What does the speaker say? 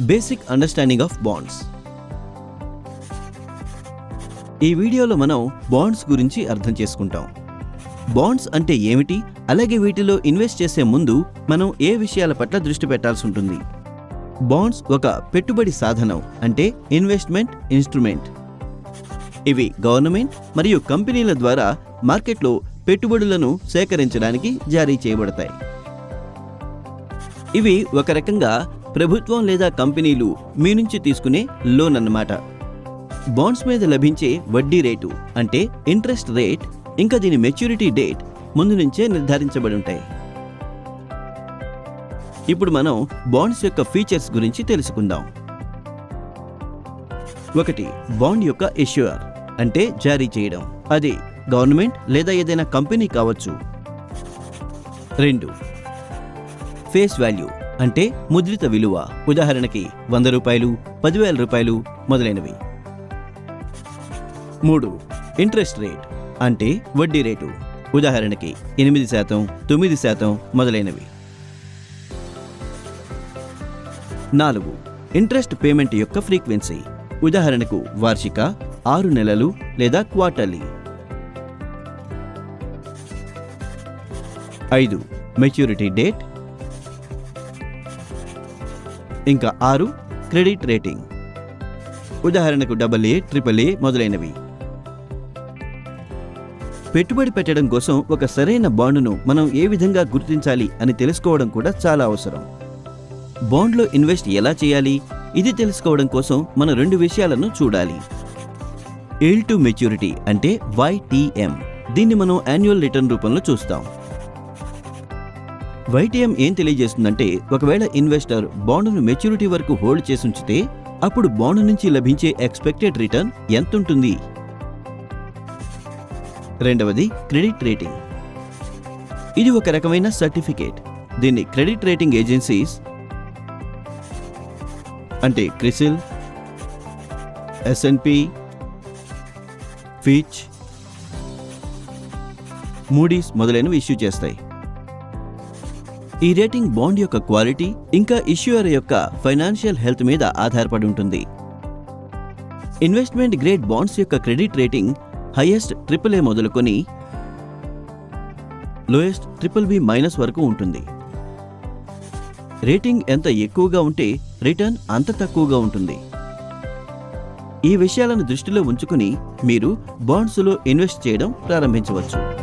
Basic understanding of wands ఈ వీడియోలో మనం బాండ్స్ గురించి అర్థం చేసుకుంటాం. బాండ్స్ అంటే ఏమిటి? అలాగే వీటిలో ఇన్వెస్ట్ చేసే ముందు మనం ఏ విషయాల పట్ల దృష్టి పెట్టాల్సి ఉంటుంది? బాండ్స్ ఒక పెట్టుబడి సాధనం అంటే ఇన్వెస్ట్మెంట్ ఇన్స్ట్రుమెంట్ ఇవి గవర్నమెంట్ మరియు కంపెనీల ద్వారా మార్కెట్లో పెట్టుబడులను సేకరించడానికి జారీ చేయబడతాయి. ఇవి ఒక రకంగా ప్రభుత్వం లేదా కంపెనీలు మీ నుంచి తీసుకునే లోన్ అన్నమాట. బాండ్స్ మీద లభించే వడ్డీ రేటు అంటే ఇంట్రెస్ట్ రేట్ ఇంకా దీని మెచ్యూరిటీ డేట్ ముందు నుంచే నిర్ధారించబడి ఉంటాయి. ఇప్పుడు మనం బాండ్స్ యొక్క ఫీచర్స్ గురించి తెలుసుకుందాం. ఒకటి బాండ్ యొక్క ఇష్యూర్ అంటే జారీ చేయడం. అది గవర్నమెంట్ లేదా ఏదైనా కంపెనీ కావచ్చు. రెండు ఫేస్ వాల్యూ అంటే ముద్రిత విలువ ఉదాహరణకి వంద రూపాయలు పదివేల రూపాయలు మొదలైనవి. మూడు ఇంట్రెస్ట్ రేట్ అంటే వడ్డీ రేటు ఉదాహరణకి ఎనిమిది శాతం తొమ్మిది శాతం మొదలైనవి. నాలుగు ఇంట్రెస్ట్ పేమెంట్ యొక్క ఫ్రీక్వెన్సీ ఉదాహరణకు వార్షిక ఆరు నెలలు లేదా క్వార్టర్లీ. ఐదు మెచ్యూరిటీ డేట్ ఇంకా ఆరు క్రెడిట్ రేటింగ్. ఉదాహరణకు డబల్ ఏ ట్రిపుల్ ఏ మొదలైనవి. పెట్టుబడి పెట్టడం కోసం ఒక సరైన బాండును మనం ఏ విధంగా గుర్తించాలి అని తెలుసుకోవడం కూడా చాలా అవసరం. బాండ్లో ఇన్వెస్ట్ ఎలా చేయాలి? ఇది తెలుసుకోవడం కోసం మనం రెండు విషయాలను చూడాలి. ఎల్ టు మెచ్యూరిటీ అంటే వైటీఎం దీన్ని మనం యాన్యువల్ రిటర్న్ రూపంలో చూస్తాం. వైటీఎం ఏం తెలియజేస్తుందంటే ఒకవేళ ఇన్వెస్టర్ బాండును మెచ్యూరిటీ వరకు హోల్డ్ చేసి ఉంచితే అప్పుడు బాండ్ నుంచి లభించే ఎక్స్పెక్టెడ్ రిటర్న్ ఎంతుంటుంది? రెండవది క్రెడిట్ రేటింగ్. ఇది ఒక రకమైన సర్టిఫికేట్. దీన్ని క్రెడిట్ రేటింగ్ ఏజెన్సీస్ అంటే CRISIL S and P Fitch Moody's మొదలైనవి ఇష్యూ చేస్తాయి. ఈ రేటింగ్ బాండ్ యొక్క క్వాలిటీ ఇంకా ఇష్యూయర్ యొక్క ఫైనాన్షియల్ హెల్త్ మీద ఆధారపడి ఉంటుంది. ఇన్వెస్ట్మెంట్ గ్రేడ్ బాండ్స్ యొక్క credit rating highest triple A మొదలుకొని లోయెస్ట్ ట్రిపుల్ బి మైనస్ వరకు ఉంటుంది. రేటింగ్ ఎంత ఎక్కువగా ఉంటే రిటర్న్ అంత తక్కువగా ఉంటుంది. ఈ విషయాలను దృష్టిలో ఉంచుకుని మీరు బాండ్స్లో ఇన్వెస్ట్ చేయడం ప్రారంభించవచ్చు.